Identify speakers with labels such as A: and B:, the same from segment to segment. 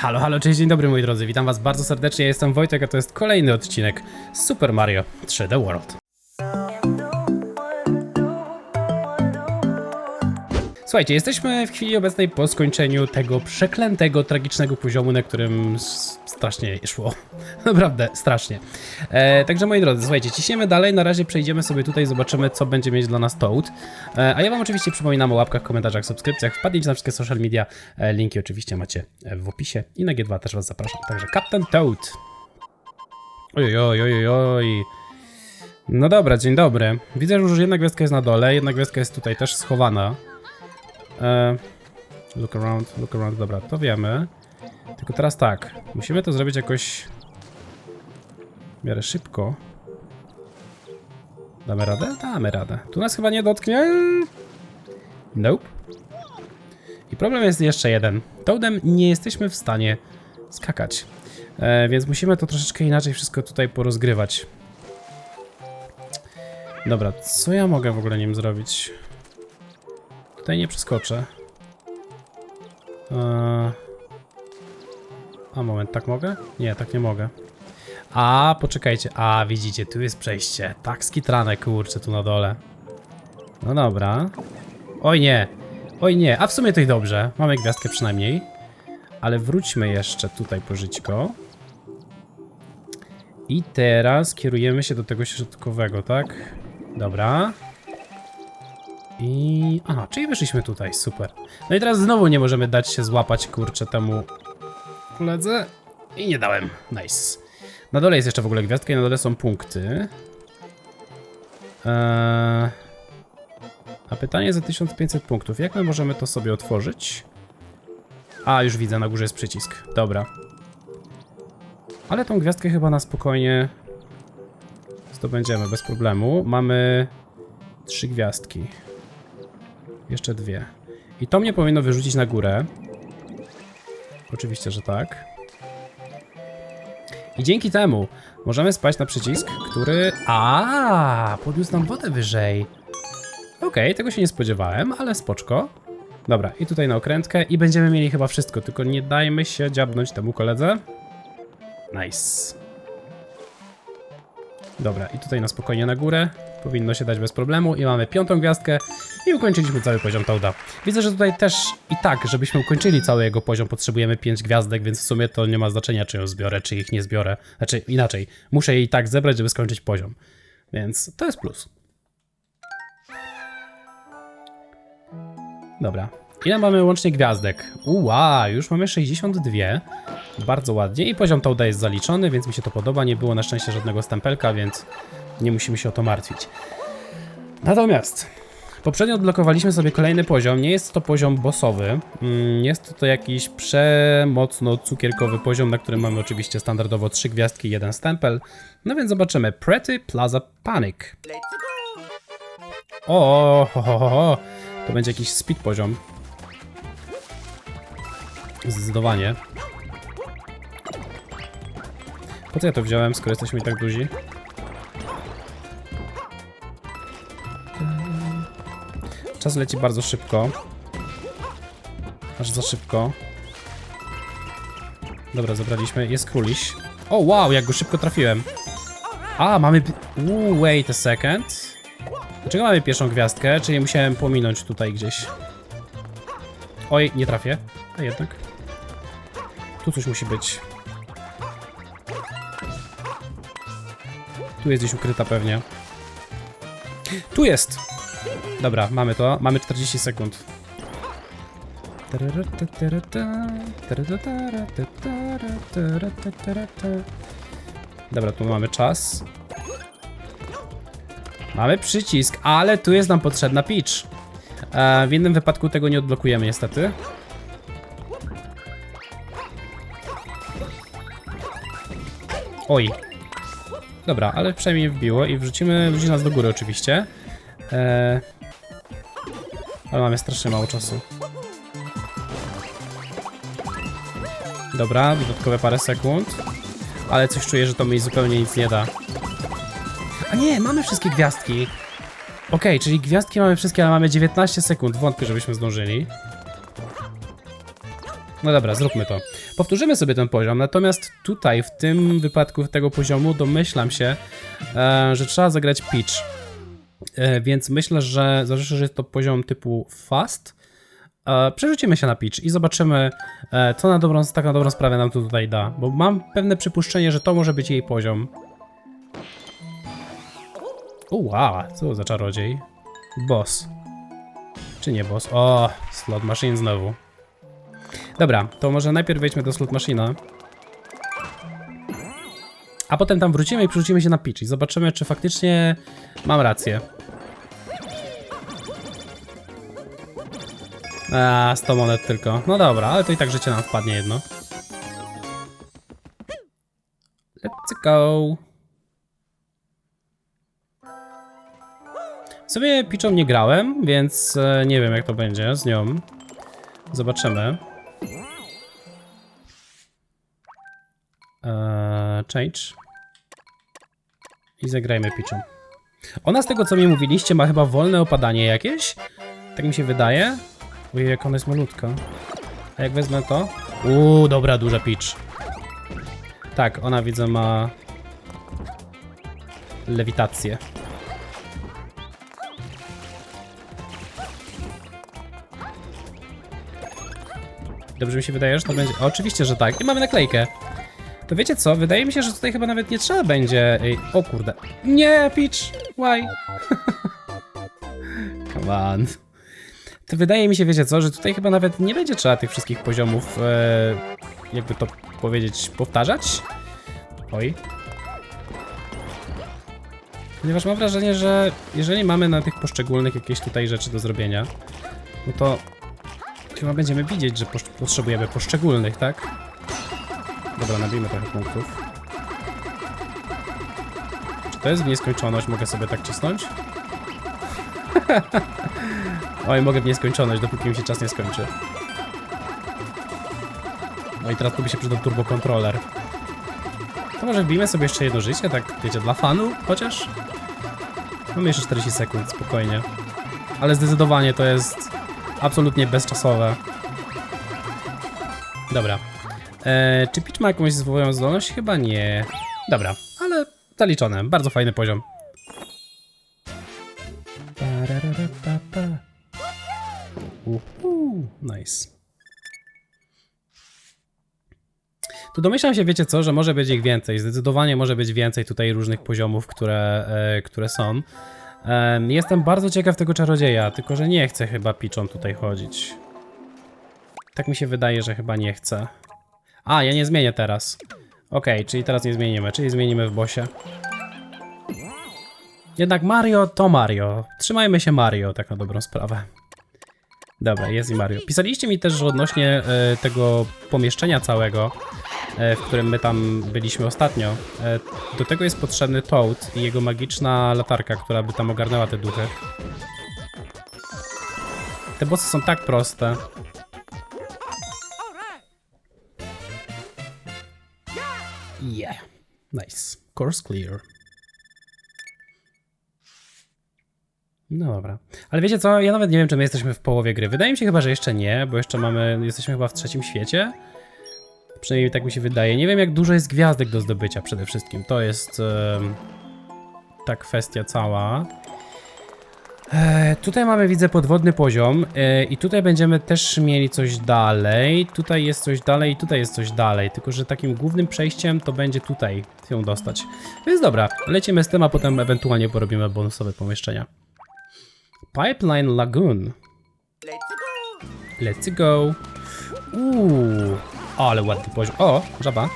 A: Halo, halo, cześć, dzień dobry moi drodzy, witam was bardzo serdecznie, jestem Wojtek, a to jest kolejny odcinek Super Mario 3D World. Słuchajcie, jesteśmy w chwili obecnej po skończeniu tego przeklętego, tragicznego poziomu, na którym strasznie szło. Naprawdę, strasznie. E, także moi drodzy, słuchajcie, ciśniemy dalej, na razie przejdziemy sobie tutaj, zobaczymy co będzie mieć dla nas Toad. E, a ja wam oczywiście przypominam o łapkach, komentarzach, subskrypcjach, wpadnijcie na wszystkie social media, e, linki oczywiście macie w opisie i na G2 też was zapraszam. Także Captain Toad. Oj, oj, oj, oj. No dobra, dzień dobry. Widzę, że już jedna gwiazdka jest na dole, jedna gwiazdka jest tutaj też schowana. E, look around, look around, dobra, to wiemy. Tylko teraz tak, musimy to zrobić jakoś w miarę szybko. Damy radę? Damy radę. Tu nas chyba nie dotknie. Nope. I problem jest jeszcze jeden. Toadem nie jesteśmy w stanie skakać. E, więc musimy to troszeczkę inaczej wszystko tutaj porozgrywać. Dobra, co ja mogę w ogóle nim zrobić? Tutaj nie przeskoczę. Eee... A moment, tak mogę? Nie, tak nie mogę. A, poczekajcie. A, widzicie, tu jest przejście. Tak skitrane, kurczę, tu na dole. No dobra. Oj nie. Oj nie, a w sumie to i dobrze. Mamy gwiazdkę przynajmniej. Ale wróćmy jeszcze tutaj po żyćko. I teraz kierujemy się do tego środkowego, tak? Dobra. I... Aha, czyli wyszliśmy tutaj, super. No i teraz znowu nie możemy dać się złapać, kurczę, temu koledze. I nie dałem. Nice. Na dole jest jeszcze w ogóle gwiazdka i na dole są punkty. Eee... A pytanie za 1500 punktów. Jak my możemy to sobie otworzyć? A, już widzę, na górze jest przycisk. Dobra. Ale tą gwiazdkę chyba na spokojnie zdobędziemy bez problemu. Mamy trzy gwiazdki. Jeszcze dwie. I to mnie powinno wyrzucić na górę. Oczywiście, że tak. I dzięki temu możemy spaść na przycisk, który... A, podniósł nam wodę wyżej. Okej, tego się nie spodziewałem, ale spoczko. Dobra, i tutaj na okrętkę i będziemy mieli chyba wszystko, tylko nie dajmy się dziabnąć temu koledze. Nice. Dobra, i tutaj na spokojnie na górę. Powinno się dać bez problemu i mamy piątą gwiazdkę i ukończyliśmy cały poziom Toada. Widzę, że tutaj też i tak, żebyśmy ukończyli cały jego poziom, potrzebujemy 5 gwiazdek, więc w sumie to nie ma znaczenia, czy ją zbiorę, czy ich nie zbiorę. Znaczy, inaczej, muszę je i tak zebrać, żeby skończyć poziom. Więc to jest plus. Dobra. Ile mamy łącznie gwiazdek? Uła, już mamy 62. Bardzo ładnie. I poziom Toada jest zaliczony, więc mi się to podoba. Nie było na szczęście żadnego stempelka, więc nie musimy się o to martwić. Natomiast poprzednio odblokowaliśmy sobie kolejny poziom. Nie jest to poziom bossowy. Mm, Jest to jakiś przemocno cukierkowy poziom, na którym mamy oczywiście standardowo 3 gwiazdki i jeden stempel. No więc zobaczymy. Pretty Plaza Panic. O, ho, ho, ho. To będzie jakiś speed poziom. Zdecydowanie. Po co ja to wziąłem, skoro jesteśmy tak duzi? Czas leci bardzo szybko. Aż za szybko. Dobra, zabraliśmy. Jest króliś. O, wow, jak go szybko trafiłem. A, mamy... Uuu, wait a second. Dlaczego mamy pierwszą gwiazdkę? Czyli musiałem pominąć tutaj gdzieś. Oj, nie trafię. A jednak. Tu coś musi być. Tu jest gdzieś ukryta pewnie. Tu jest! Dobra, mamy to. Mamy 40 sekund. Dobra, tu mamy czas. Mamy przycisk, ale tu jest nam potrzebna Peach. E, w innym wypadku tego nie odblokujemy niestety. Oj. Dobra, ale przynajmniej wbiło i wrzucimy, wrzuci nas do góry oczywiście. E, ale mamy strasznie mało czasu. Dobra, dodatkowe parę sekund. Ale coś czuję, że to mi zupełnie nic nie da. A nie, mamy wszystkie gwiazdki. Okej, czyli gwiazdki mamy wszystkie, ale mamy 19 sekund. Wątpię, żebyśmy zdążyli. No dobra, zróbmy to. Powtórzymy sobie ten poziom, natomiast tutaj, w tym wypadku tego poziomu, domyślam się, e, że trzeba zagrać pitch. E, więc myślę, że zależy, że jest to poziom typu fast. E, przerzucimy się na pitch i zobaczymy, e, co na dobrą, tak na dobrą sprawę nam to tutaj da. Bo mam pewne przypuszczenie, że to może być jej poziom. Uła, co za czarodziej. Boss. Czy nie boss? O, slot machine znowu. Dobra, to może najpierw wejdźmy do slot machina. A potem tam wrócimy i przerzucimy się na pitch i zobaczymy, czy faktycznie mam rację. A, 100 monet tylko. No dobra, ale to i tak życie nam wpadnie jedno. Let's go. Sobie piczą nie grałem, więc e, nie wiem jak to będzie z nią. Zobaczymy. Change. I zagrajmy piczą. Ona z tego co mi mówiliście ma chyba wolne opadanie jakieś. Tak mi się wydaje. Ojej, jak ona jest malutka. A jak wezmę to? Uuu, dobra, duża pitch. Tak, ona widzę ma... Lewitację. Dobrze mi się wydaje, że to będzie... Oczywiście, że tak. I mamy naklejkę. To wiecie co? Wydaje mi się, że tutaj chyba nawet nie trzeba będzie... Ej, o kurde. Nie, Peach! Why? Come on. To wydaje mi się, wiecie co, że tutaj chyba nawet nie będzie trzeba tych wszystkich poziomów, e, jakby to powiedzieć, powtarzać. Oj. Ponieważ mam wrażenie, że jeżeli mamy na tych poszczególnych jakieś tutaj rzeczy do zrobienia, no to chyba będziemy widzieć, że posz- potrzebujemy poszczególnych, tak? Dobra, nabijmy trochę punktów. Czy to jest w nieskończoność? Mogę sobie tak cisnąć? Oj, mogę w nieskończoność, dopóki mi się czas nie skończy. No i teraz tu by się przydał turbokontroler. To może wbijmy sobie jeszcze jedno życie, tak wiecie, dla fanu chociaż? Mamy jeszcze 40 sekund, spokojnie. Ale zdecydowanie to jest absolutnie bezczasowe. Dobra. Eee, czy Peach ma jakąś swoją zdolność? Chyba nie. Dobra, ale zaliczone. Bardzo fajny poziom. Nice. Tu domyślam się, wiecie co, że może być ich więcej. Zdecydowanie może być więcej tutaj różnych poziomów, które, e, które są. Em, jestem bardzo ciekaw tego czarodzieja, tylko że nie chcę chyba piczą tutaj chodzić. Tak mi się wydaje, że chyba nie chcę. A, ja nie zmienię teraz. Okej, czyli teraz nie zmienimy, czyli zmienimy w bosie. Jednak Mario to Mario. Trzymajmy się Mario, tak na dobrą sprawę. Dobra, jest i Mario. Pisaliście mi też, odnośnie e, tego pomieszczenia całego, e, w którym my tam byliśmy ostatnio, e, do tego jest potrzebny Toad i jego magiczna latarka, która by tam ogarnęła te duchy. Te bossy są tak proste. Yeah. Nice. Course clear. No dobra. Ale wiecie co, ja nawet nie wiem, czy my jesteśmy w połowie gry. Wydaje mi się chyba, że jeszcze nie, bo jeszcze mamy, jesteśmy chyba w trzecim świecie. Przynajmniej tak mi się wydaje. Nie wiem, jak dużo jest gwiazdek do zdobycia przede wszystkim. To jest ta kwestia cała. E, tutaj mamy, widzę, podwodny poziom e, i tutaj będziemy też mieli coś dalej. Tutaj jest coś dalej i tutaj jest coś dalej. Tylko, że takim głównym przejściem to będzie tutaj ją dostać. Więc dobra, lecimy z tym, a potem ewentualnie porobimy bonusowe pomieszczenia. Pipeline Lagoon. Let's go. Uuu, ale ładny poziom. O, żaba.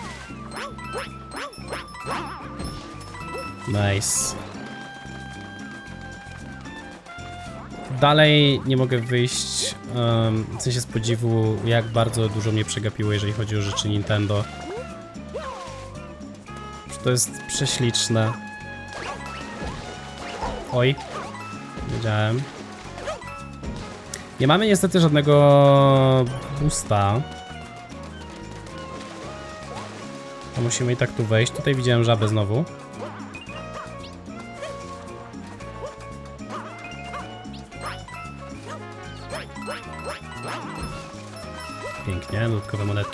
A: Nice. Dalej nie mogę wyjść, um, w sensie z podziwu, jak bardzo dużo mnie przegapiło, jeżeli chodzi o rzeczy Nintendo. To jest prześliczne. Oj, wiedziałem. Nie mamy niestety żadnego boosta. To musimy i tak tu wejść. Tutaj widziałem żabę znowu.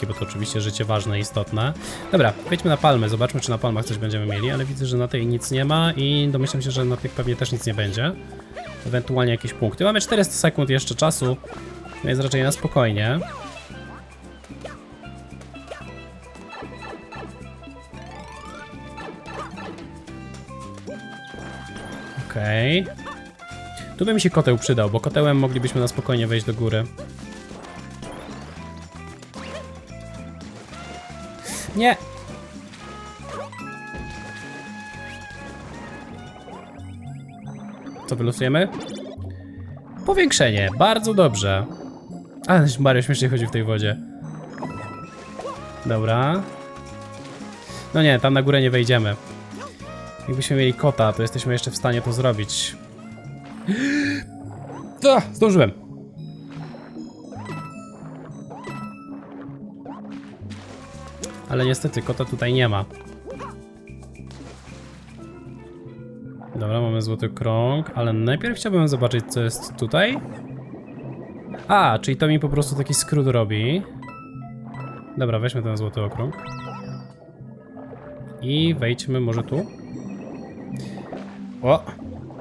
A: Bo to oczywiście życie ważne i istotne. Dobra, wejdźmy na palmy, zobaczmy czy na palmach coś będziemy mieli, ale widzę, że na tej nic nie ma i domyślam się, że na tych pewnie też nic nie będzie. Ewentualnie jakieś punkty. Mamy 400 sekund jeszcze czasu, więc raczej na spokojnie. Okej. Tu by mi się koteł przydał, bo kotełem moglibyśmy na spokojnie wejść do góry. Nie! Co wylosujemy? Powiększenie, bardzo dobrze. Ale Mario śmiesznie chodzi w tej wodzie. Dobra. No nie, tam na górę nie wejdziemy. Jakbyśmy mieli kota, to jesteśmy jeszcze w stanie to zrobić. A, zdążyłem. Ale niestety kota tutaj nie ma. Dobra, mamy złoty krąg, ale najpierw chciałbym zobaczyć, co jest tutaj. A, czyli to mi po prostu taki skrót robi. Dobra, weźmy ten złoty okrąg. I wejdźmy może tu. O,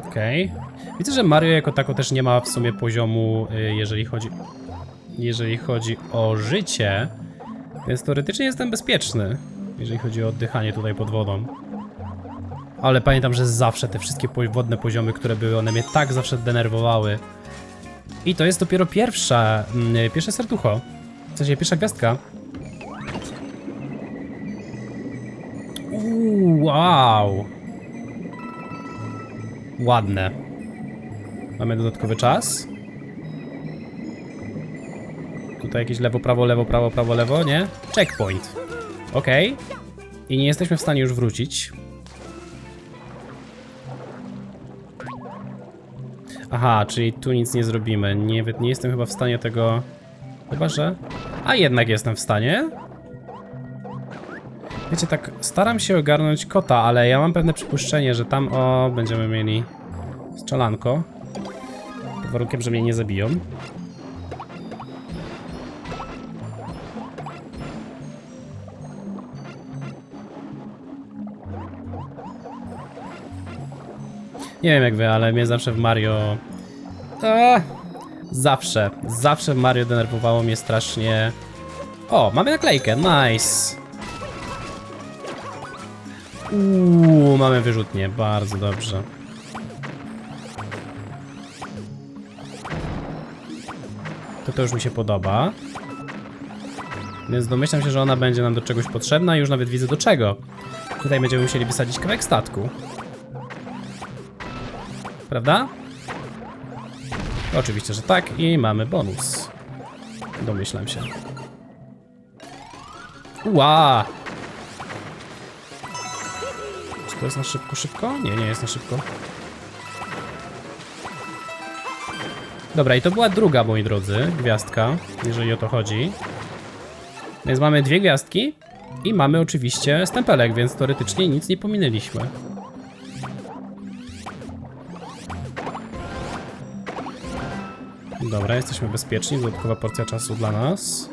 A: okej. Widzę, że Mario jako tako też nie ma w sumie poziomu, y, jeżeli chodzi, jeżeli chodzi o życie, więc teoretycznie jestem bezpieczny, jeżeli chodzi o oddychanie tutaj pod wodą. Ale pamiętam, że zawsze te wszystkie wodne poziomy, które były, one mnie tak zawsze denerwowały. I to jest dopiero pierwsza, mm, pierwsze serducho. W sensie pierwsza gwiazdka. Wow. Ładne. Mamy dodatkowy czas. Tutaj jakieś lewo, prawo, lewo, prawo, prawo, lewo, nie? Checkpoint. Okej. I nie jesteśmy w stanie już wrócić. Aha, czyli tu nic nie zrobimy. Nie, nie jestem chyba w stanie tego... Chyba, że... A jednak jestem w stanie. Wiecie, tak staram się ogarnąć kota, ale ja mam pewne przypuszczenie, że tam, o, będziemy mieli strzelanko. Pod warunkiem, że mnie nie zabiją. Nie wiem jak wy, ale mnie zawsze w Mario... Zawsze, zawsze w Mario denerwowało mnie strasznie... O, mamy naklejkę, nice! Uuu, mamy wyrzutnie, bardzo dobrze. To to już mi się podoba. Więc domyślam się, że ona będzie nam do czegoś potrzebna i już nawet widzę do czego. Tutaj będziemy musieli wysadzić kawałek statku. Prawda? Oczywiście, że tak i mamy bonus. Domyślam się. Ła! Czy to jest na szybko, szybko? Nie, nie jest na szybko. Dobra, i to była druga, moi drodzy, gwiazdka, jeżeli o to chodzi. Więc mamy dwie gwiazdki i mamy oczywiście stempelek, więc teoretycznie nic nie pominęliśmy. Dobra, jesteśmy bezpieczni, dodatkowa porcja czasu dla nas.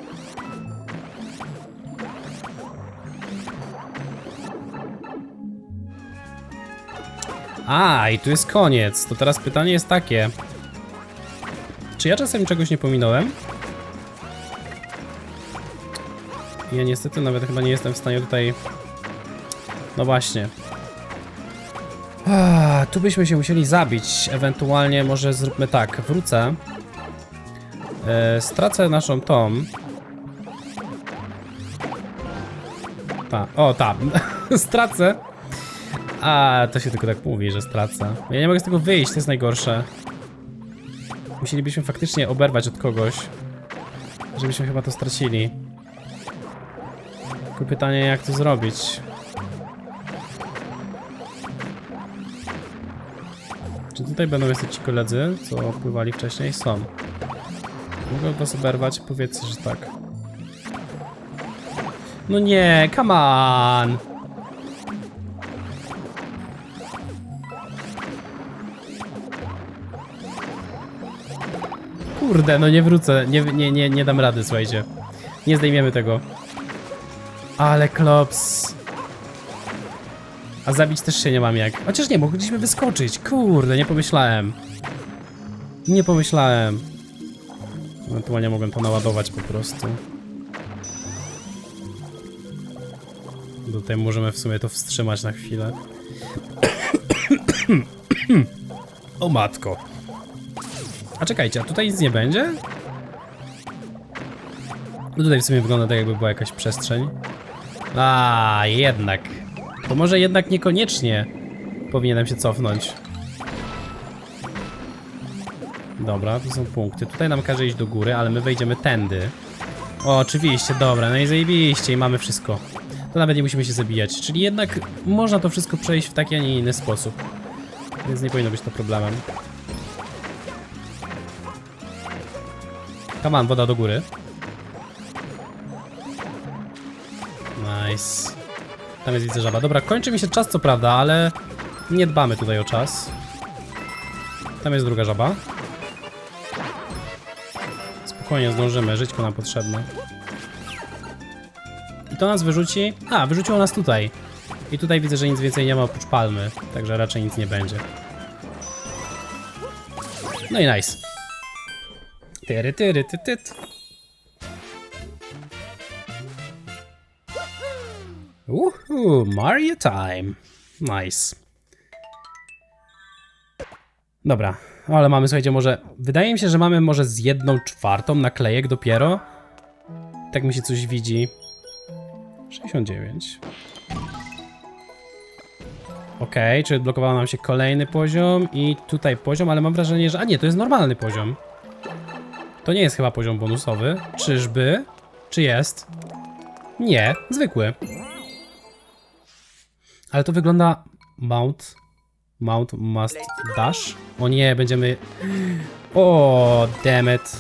A: A, i tu jest koniec. To teraz pytanie jest takie. Czy ja czasem czegoś nie pominąłem? Ja niestety nawet chyba nie jestem w stanie tutaj... No właśnie. Ah, tu byśmy się musieli zabić. Ewentualnie może zróbmy tak. Wrócę. E, stracę naszą tom. Ta, o tam. stracę. A, to się tylko tak mówi, że stracę. Ja nie mogę z tego wyjść, to jest najgorsze. Musielibyśmy faktycznie oberwać od kogoś, żebyśmy chyba to stracili. Tylko pytanie, jak to zrobić? Czy tutaj będą jeszcze ci koledzy, co pływali wcześniej? Są. Mogę was oberwać? Powiedzcie, że tak. No nie, come on! Kurde, no nie wrócę, nie, nie, nie, nie dam rady, słuchajcie. Nie zdejmiemy tego. Ale klops. A zabić też się nie mam jak. Chociaż nie, mogliśmy wyskoczyć. Kurde, nie pomyślałem. Nie pomyślałem. Ewentualnie mogłem to naładować po prostu. Tutaj możemy w sumie to wstrzymać na chwilę. o matko. A czekajcie, a tutaj nic nie będzie? No tutaj w sumie wygląda tak jakby była jakaś przestrzeń. A, jednak. To może jednak niekoniecznie powinienem się cofnąć. Dobra, to są punkty. Tutaj nam każe iść do góry, ale my wejdziemy tędy. O, oczywiście, dobra, no i zajebiście i mamy wszystko. To nawet nie musimy się zabijać. Czyli jednak można to wszystko przejść w taki, a nie inny sposób. Więc nie powinno być to problemem. Come on, woda do góry. Nice. Tam jest widzę żaba. Dobra, kończy mi się czas co prawda, ale nie dbamy tutaj o czas. Tam jest druga żaba. Spokojnie zdążymy, żyćko nam potrzebne. I to nas wyrzuci... A, wyrzuciło nas tutaj. I tutaj widzę, że nic więcej nie ma oprócz palmy, także raczej nic nie będzie. No i nice. Tyry, tyry, ty, tyt. Uhu, Mario time. Nice. Dobra, ale mamy, słuchajcie, może... Wydaje mi się, że mamy może z jedną czwartą naklejek dopiero. Tak mi się coś widzi. 69. Okej, czyli odblokował nam się kolejny poziom i tutaj poziom, ale mam wrażenie, że... A nie, to jest normalny poziom. To nie jest chyba poziom bonusowy. Czyżby? Czy jest? Nie, zwykły. Ale to wygląda... Mount... Mount must dash? O nie, będziemy... O, damn it.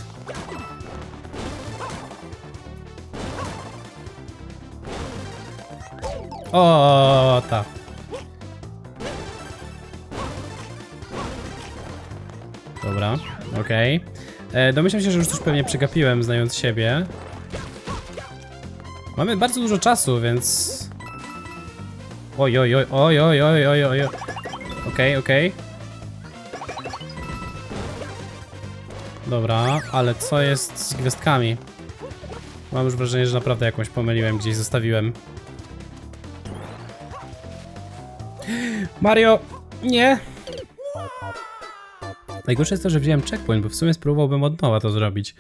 A: O, ta. Dobra, okej. Okay. Domyślam się, że już coś pewnie przegapiłem, znając siebie. Mamy bardzo dużo czasu, więc... Oj, oj, oj, oj, oj, oj, oj, oj. Okej, okej. Dobra, ale co jest z gwiazdkami? Mam już wrażenie, że naprawdę jakąś pomyliłem, gdzieś zostawiłem. Mario! Nie! Najgorsze jest to, że wziąłem checkpoint, bo w sumie spróbowałbym od nowa to zrobić.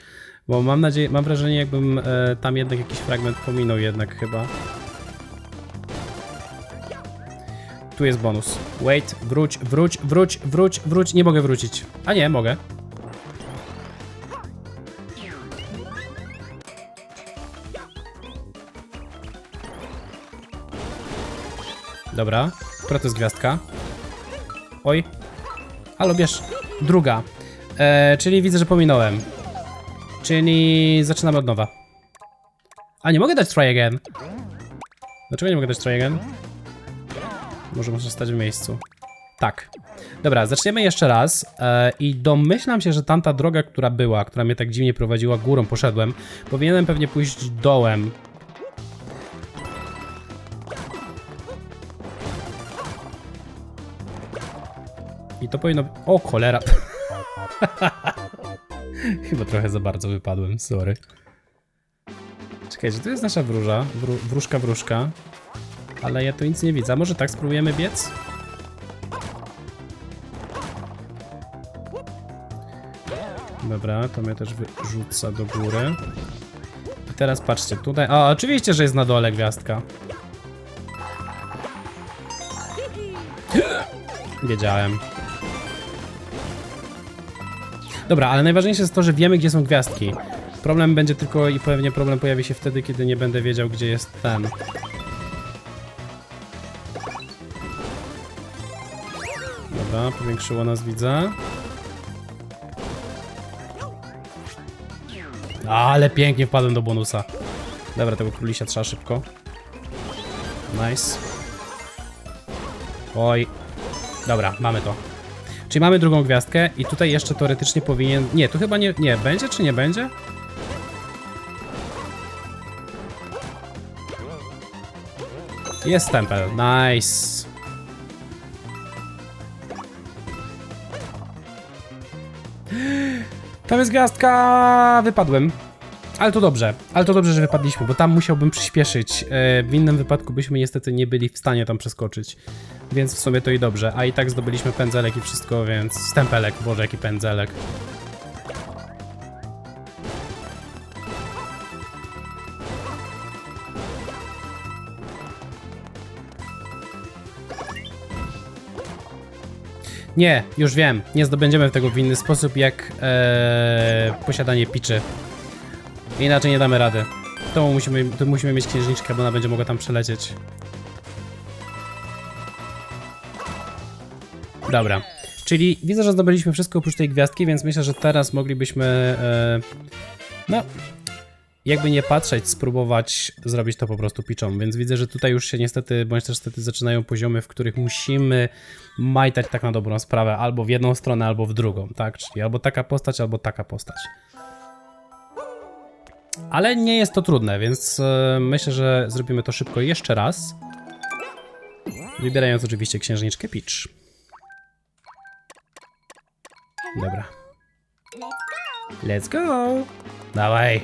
A: Bo mam nadzieję, mam wrażenie jakbym e, tam jednak jakiś fragment pominął jednak chyba. Tu jest bonus. Wait, wróć, wróć, wróć, wróć, wróć. Nie mogę wrócić. A nie, mogę. Dobra, która to jest gwiazdka? Oj. Halo, bierz. Druga. E, czyli widzę, że pominąłem. Czyli zaczynamy od nowa. A nie mogę dać try again. Dlaczego nie mogę dać try again? Może muszę stać w miejscu. Tak. Dobra, zaczniemy jeszcze raz e, i domyślam się, że tamta droga, która była, która mnie tak dziwnie prowadziła górą, poszedłem, powinienem pewnie pójść dołem. I to powinno... O, cholera. Chyba trochę za bardzo wypadłem, sorry. Czekajcie, to jest nasza wróża, wró wróżka, wróżka. Ale ja tu nic nie widzę. A może tak spróbujemy biec? Dobra, to mnie też wyrzuca do góry. I teraz patrzcie, tutaj... O, oczywiście, że jest na dole gwiazdka. Wiedziałem. Dobra, ale najważniejsze jest to, że wiemy, gdzie są gwiazdki. Problem będzie tylko i pewnie problem pojawi się wtedy, kiedy nie będę wiedział, gdzie jest ten. Dobra, powiększyło nas, widzę. Ale pięknie wpadłem do bonusa. Dobra, tego królisia trzeba szybko. Nice. Oj. Dobra, mamy to. Czyli mamy drugą gwiazdkę i tutaj jeszcze teoretycznie powinien... Nie, tu chyba nie... Nie, będzie czy nie będzie? Jest tempel, nice. Tam jest gwiazdka! Wypadłem. Ale to dobrze, ale to dobrze, że wypadliśmy, bo tam musiałbym przyspieszyć. E, w innym wypadku byśmy niestety nie byli w stanie tam przeskoczyć. Więc w sumie to i dobrze. A i tak zdobyliśmy pędzelek i wszystko, więc stempelek, boże jaki pędzelek. Nie, już wiem. Nie zdobędziemy tego w inny sposób jak e, posiadanie piczy. Inaczej nie damy rady. To musimy, to musimy mieć księżniczkę, bo ona będzie mogła tam przelecieć. Dobra. Czyli widzę, że zdobyliśmy wszystko oprócz tej gwiazdki, więc myślę, że teraz moglibyśmy. E, no. Jakby nie patrzeć, spróbować zrobić to po prostu piczą. Więc widzę, że tutaj już się niestety, bądź też niestety zaczynają poziomy, w których musimy majtać tak na dobrą sprawę, albo w jedną stronę, albo w drugą, tak? Czyli albo taka postać, albo taka postać. Ale nie jest to trudne, więc e, myślę, że zrobimy to szybko jeszcze raz. Wybierając oczywiście księżniczkę Peach. Dobra. Let's go! Dawaj!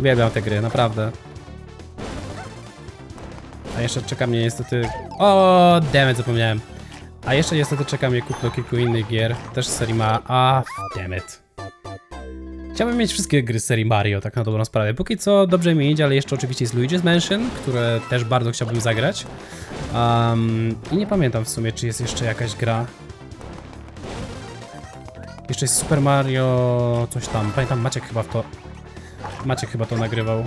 A: Uwielbiam te gry, naprawdę. A jeszcze czeka mnie niestety... O, dammit, zapomniałem. A jeszcze niestety czeka mnie kupno kilku innych gier, też z serii ma... A, dammit. Chciałbym mieć wszystkie gry z serii Mario, tak na dobrą sprawę. Póki co dobrze mi idzie, ale jeszcze oczywiście jest Luigi's Mansion, które też bardzo chciałbym zagrać. Um, I nie pamiętam w sumie, czy jest jeszcze jakaś gra. Jeszcze jest Super Mario, coś tam. Pamiętam, Maciek chyba w to... Maciek chyba to nagrywał.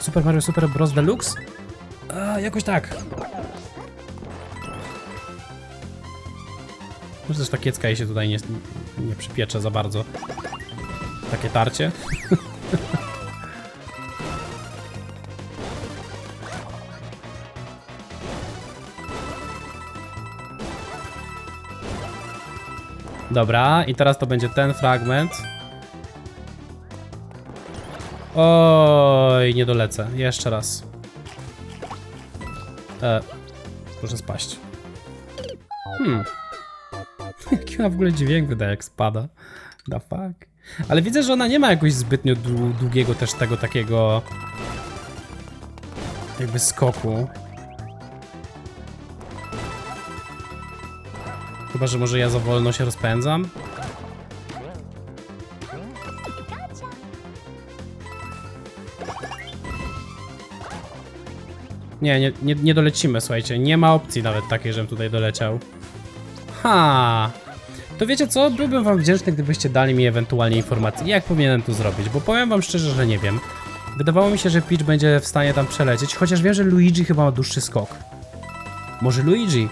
A: Super Mario Super Bros. Deluxe? A, jakoś tak. Może też ta kiecka jej się tutaj nie, nie przypiecze za bardzo. Takie tarcie. Dobra, i teraz to będzie ten fragment. Oj, nie dolecę. Jeszcze raz. E, proszę spaść. Hmm. Jaki ona w ogóle dźwięk wydaje, jak spada. The fuck. Ale widzę, że ona nie ma jakoś zbytnio dłu- długiego też tego takiego... Jakby skoku. Chyba, że może ja za wolno się rozpędzam. Nie, nie, nie, dolecimy, słuchajcie. Nie ma opcji nawet takiej, żebym tutaj doleciał. Ha! To wiecie co? Byłbym wam wdzięczny, gdybyście dali mi ewentualnie informacje, jak powinienem to zrobić, bo powiem wam szczerze, że nie wiem. Wydawało mi się, że Peach będzie w stanie tam przelecieć, chociaż wiem, że Luigi chyba ma dłuższy skok. Może Luigi?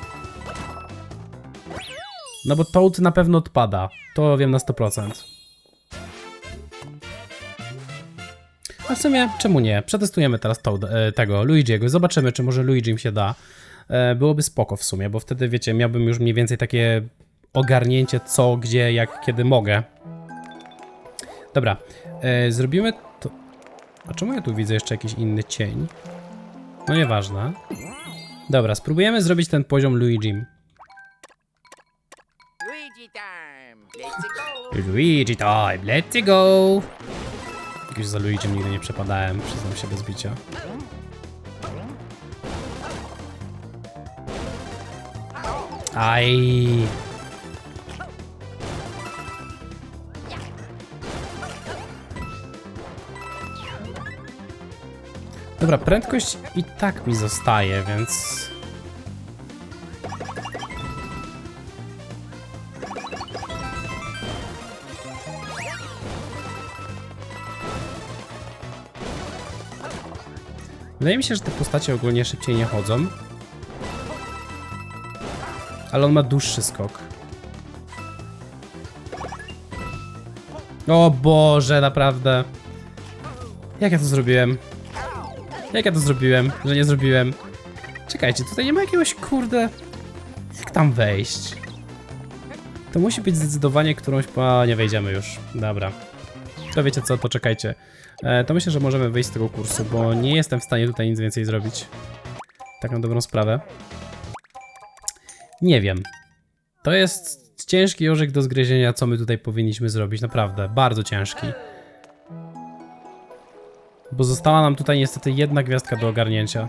A: No bo Toad na pewno odpada. To wiem na 100%. A w sumie, czemu nie? Przetestujemy teraz Toad, e, tego, Luigi'ego. Zobaczymy, czy może Luigi mi się da. E, byłoby spoko w sumie, bo wtedy, wiecie, miałbym już mniej więcej takie ogarnięcie co, gdzie, jak, kiedy mogę. Dobra, e, zrobimy to... A czemu ja tu widzę jeszcze jakiś inny cień? No nieważne. Dobra, spróbujemy zrobić ten poziom Luigi.
B: Luigi time! Let's go!
A: Jakoś za Luigi nigdy nie przepadałem, przyznam się bez bicia. Aj. Dobra, prędkość i tak mi zostaje, więc... Wydaje mi się, że te postacie ogólnie szybciej nie chodzą. Ale on ma dłuższy skok. O Boże, naprawdę. Jak ja to zrobiłem? Jak ja to zrobiłem, że nie zrobiłem? Czekajcie, tutaj nie ma jakiegoś kurde... Jak tam wejść? To musi być zdecydowanie którąś... A, nie wejdziemy już. Dobra. To wiecie co, to czekajcie. E, to myślę, że możemy wyjść z tego kursu, bo nie jestem w stanie tutaj nic więcej zrobić. Tak na dobrą sprawę. Nie wiem. To jest ciężki orzech do zgryzienia, co my tutaj powinniśmy zrobić, naprawdę, bardzo ciężki. Bo została nam tutaj niestety jedna gwiazdka do ogarnięcia.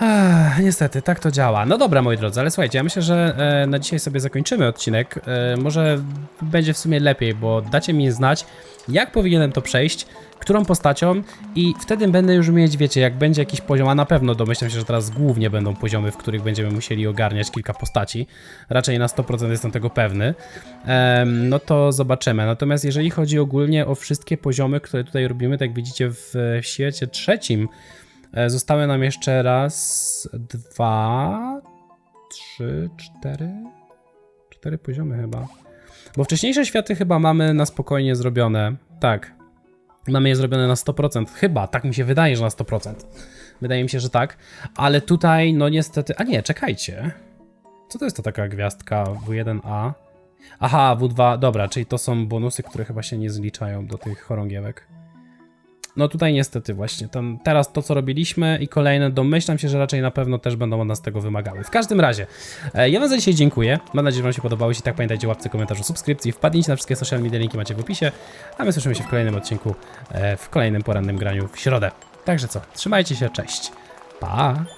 A: Ech, niestety, tak to działa. No dobra, moi drodzy, ale słuchajcie, ja myślę, że e, na dzisiaj sobie zakończymy odcinek. E, może będzie w sumie lepiej, bo dacie mi znać, jak powinienem to przejść, którą postacią i wtedy będę już mieć, wiecie, jak będzie jakiś poziom, a na pewno domyślam się, że teraz głównie będą poziomy, w których będziemy musieli ogarniać kilka postaci. Raczej na 100% jestem tego pewny. No to zobaczymy. Natomiast jeżeli chodzi ogólnie o wszystkie poziomy, które tutaj robimy, tak jak widzicie w, w świecie trzecim, E, Zostały nam jeszcze raz, dwa, trzy, cztery. Cztery poziomy chyba. Bo wcześniejsze światy chyba mamy na spokojnie zrobione. Tak. Mamy je zrobione na 100%. Chyba, tak mi się wydaje, że na 100%. Wydaje mi się, że tak. Ale tutaj, no niestety. A nie, czekajcie. Co to jest to taka gwiazdka W1A? Aha, W2, dobra, czyli to są bonusy, które chyba się nie zliczają do tych chorągiewek. No tutaj niestety właśnie, tam, teraz to co robiliśmy i kolejne domyślam się, że raczej na pewno też będą od nas tego wymagały. W każdym razie, e, ja wam za dzisiaj dziękuję, mam nadzieję, że wam się podobało, jeśli tak pamiętajcie łapce, komentarzu, subskrypcji, wpadnijcie na wszystkie social media, linki macie w opisie, a my słyszymy się w kolejnym odcinku, e, w kolejnym porannym graniu w środę. Także co, trzymajcie się, cześć, pa!